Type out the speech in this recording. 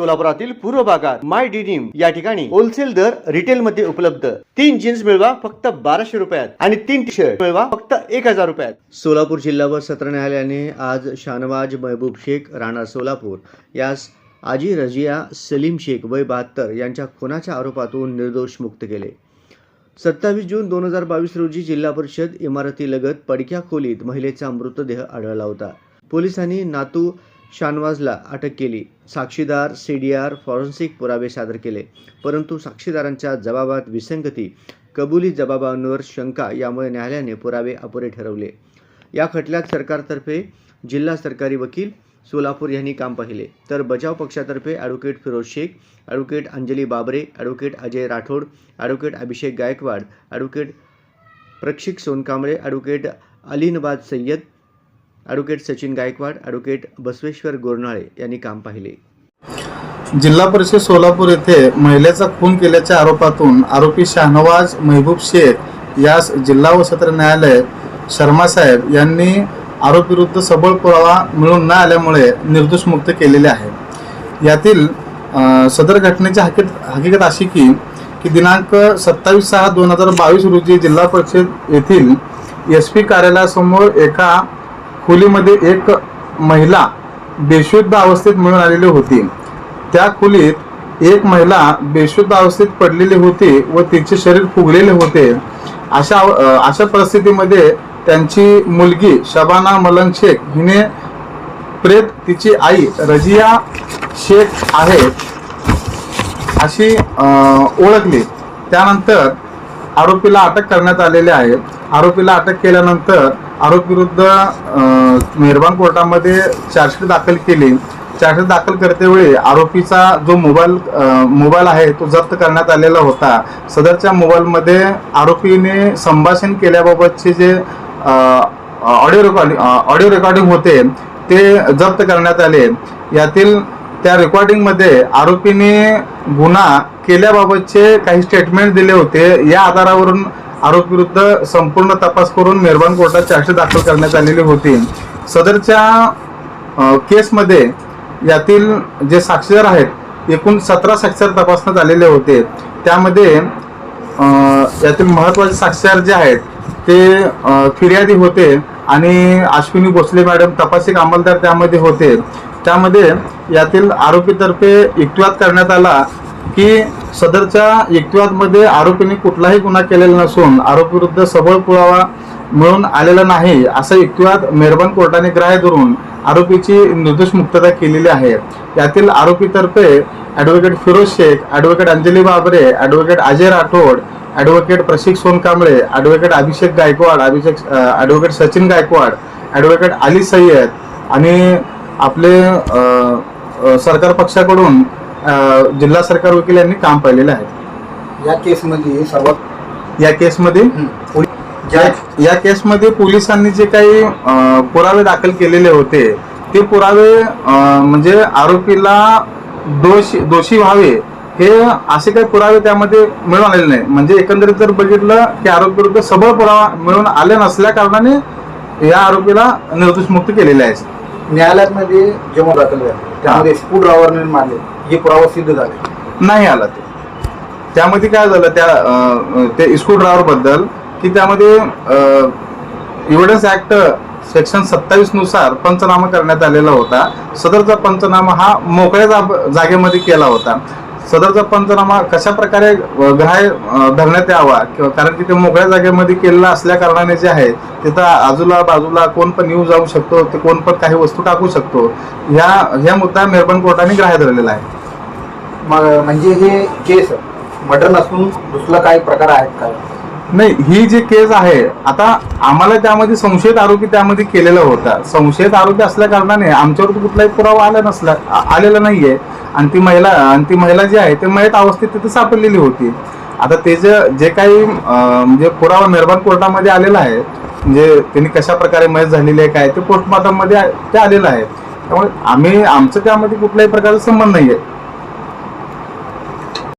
सोलापुरातील पूर्व भागात माय डिनिम या ठिकाणी होलसेल दर रिटेल मध्ये उपलब्ध. तीन जीन्स मिळवा फक्त बाराशे रुपयात आणि तीन टी शर्ट मिळवा फक्त एक हजार रुपयात. सोलापूर जिल्हा व सत्र न्यायालयाने आज शानवाज महबूब शेख राणा सोलापूर यास आजी रजिया सलीम शेख वय बहात्तर यांच्या खुनाच्या आरोपातून निर्दोष मुक्त केले. सत्तावीस जून दोन हजार बावीस रोजी जिल्हा परिषद इमारतीलगत पडक्या खोलीत महिलेचा मृतदेह आढळला होता. पोलिसांनी नातू शानवाजला अटक केली. साक्षीदार सी डी आर फॉरेन्सिक पुरावे सादर केले. परंतु साक्षीदारांच्या जबाबात विसंगती कबुली जबाबांवर शंका यामुळे न्यायालयाने पुरावे अपुरे ठरवले. या खटल्यात सरकारतर्फे जिल्हा सरकारी वकील सोलापूर यांनी काम पाहिले. तर बचाव पक्षातर्फे advocate Firoz Shaikh advocate Anjali Babare advocate Ajay Rathod advocate Abhishek Gaikwad advocate Prashik Sonkamble advocate अलिनबाद Sayyad advocate Sachin Gaikwad advocate Basaveshwar Gornale यांनी काम पाहिले. जिल्हा परिषद सोलापूर येथे महिलेचा खून केल्याच्या आरोपातून आरोपी शाहनवाज महबूब शेख यास जिल्हा व सत्र न्यायालय शर्मा साहेब यांनी आरोपीविरुद्ध सबळ पुरावा मिळून न आल्यामुळे निर्दोष मुक्त केलेले आहे. यातील सदर घटनेची हकीत हकीकत अशी की की दिनांक सत्तावीस सहा दोन हजार बावीस रोजी जिल्हा परिषद येथील एस पी कार्यालयासमोर एका खोलीमध्ये एक महिला बेशुद्ध अवस्थेत मिळून आलेली होती. त्या खोलीत एक महिला बेशुद्ध अवस्थेत पडलेली होती व तिचे शरीर फुगलेले होते. अशा अशा परिस्थितीमध्ये त्यांची मुलगी शबाना मलंग शेख हिने प्रेत तिची आई रजिया शेख आहे अशी ओळखली. त्यानंतर आरोपीला अटक करण्यात आलेले आहे आरोपीला अटक केल्यानंतर आरोपीविरुद्ध मेहरबान कोर्टामध्ये चार्जशीट दाखल केली. चार्जशीट दाखल करतेवेळी आरोपीचा जो मोबाईल मोबाईल आहे तो जप्त करण्यात आलेला होता. सदरच्या मोबाईलमध्ये आरोपीने संभाषण केल्याबाबतचे जे ऑडिओ रेकॉर्डिंग ऑडिओ रेकॉर्डिंग होते ते जप्त करण्यात आले. यातील त्या रेकॉर्डिंगमध्ये आरोपीने गुन्हा केल्याबाबतचे काही स्टेटमेंट दिले होते. या आधारावरून आरोपीविरुद्ध संपूर्ण तपास करून मेहरबान कोर्टात चार्जशीट दाखल करण्यात आलेली होती. सदरच्या केसमध्ये यातील जे साक्षीदार आहेत एकूण सतरा साक्षीदार तपासण्यात आलेले होते. त्यामध्ये यातील महत्त्वाचे साक्षीदार जे आहेत ते फिर्यादी होते आणि अश्विनी भोसले मॅडम तपासिक अंमलदार त्यामध्ये होते. त्यामध्ये यातील आरोपीतर्फे युक्तिवाद करण्यात आला की सदरच्या युक्तिवादमध्ये आरोपीने कुठलाही गुन्हा केलेला नसून आरोपीविरुद्ध सबळ पुरावा मिळून आलेला नाही असा युक्तिवाद मेहरबान कोर्टाने ग्राह्य धरून आरोपीची निर्दोष मुक्तता केलेली आहे. यातील आरोपीतर्फे advocate Firoz Shaikh advocate Anjali Babare advocate Ajay Rathod advocate Prashik Sonkamble advocate Abhishek Gaikwad Abhishek advocate Sachin Gaikwad advocate Ali Sayyad आणि आपले अ, अ, सरकार पक्षाकडून अ, जिल्हा सरकार वकील यांनी काम पाहिलेले आहे. या केसमध्ये सर्वात या केसमध्ये ज्या या- या केसमध्ये पोलिसांनी जे काही अ, पुरावे दाखल केलेले होते ते पुरावे अ, म्हणजे आरोपीला दोषी दोषी व्हावे हे असे काही पुरावे त्यामध्ये मिळून आलेले नाही. म्हणजे एकंदरीत जर बघितलं की आरोपी सबळ पुरावा मिळून आले नसल्या कारणाने या आरोपीला निर्दोष मुक्त केलेले आहे. न्यायालयामध्ये जेव्हा दाखल झाले त्यामध्ये स्क्रू ड्रायव्हरने मारले हे पुरावा सिद्ध झाले. नाही आला ते. त्यामध्ये काय झालं त्या अं, ते इस्कू ड्रायव्हरबद्दल की त्यामध्ये एव्हिडन्स ऍक्ट सेक्शन सत्तावीसनुसार पंचनामा करण्यात आलेला होता. सदरचा पंचनामा हा मोकळ्या जाब- जागेमध्ये केला होता. सदरचा पंचनामा कशा प्रकारे ग्राह्य धरण्यात यावा किंवा कारण की ते मोकळ्या जागेमध्ये केलेला असल्या कारणाने जे आहे तिथं आजूला बाजूला कोण पण येऊ जाऊ शकतो ते कोण पण काही वस्तू टाकू शकतो. ह्या ह्या मुद्दा मेहरबान कोर्टाने ग्राह्य धरलेला आहे. मग म्हणजे हे केस मर्डर नसून दुसरा काही प्रकार आहेत काय नाही ही जी केस आहे आता आम्हाला त्यामध्ये संशयित आरोपी त्यामध्ये केलेला होता. संशयित आरोपी असल्या कारणाने आमच्यावर कुठलाही पुरावा आला नसला आलेला नाहीये. आणि ती महिला आणि ती महिला जी आहे ते मयत अवस्थेत तिथे सापडलेली होती. आता ते जे जे काही म्हणजे पुरावा मेहरबान कोर्टामध्ये आलेला आहे म्हणजे त्यांनी कशा प्रकारे मयत झालेली आहे काय ते पोस्टमॉर्टममध्ये ते आलेलं आहे. त्यामुळे आम्ही आमचं त्यामध्ये कुठल्याही प्रकारचा संबंध नाही आहे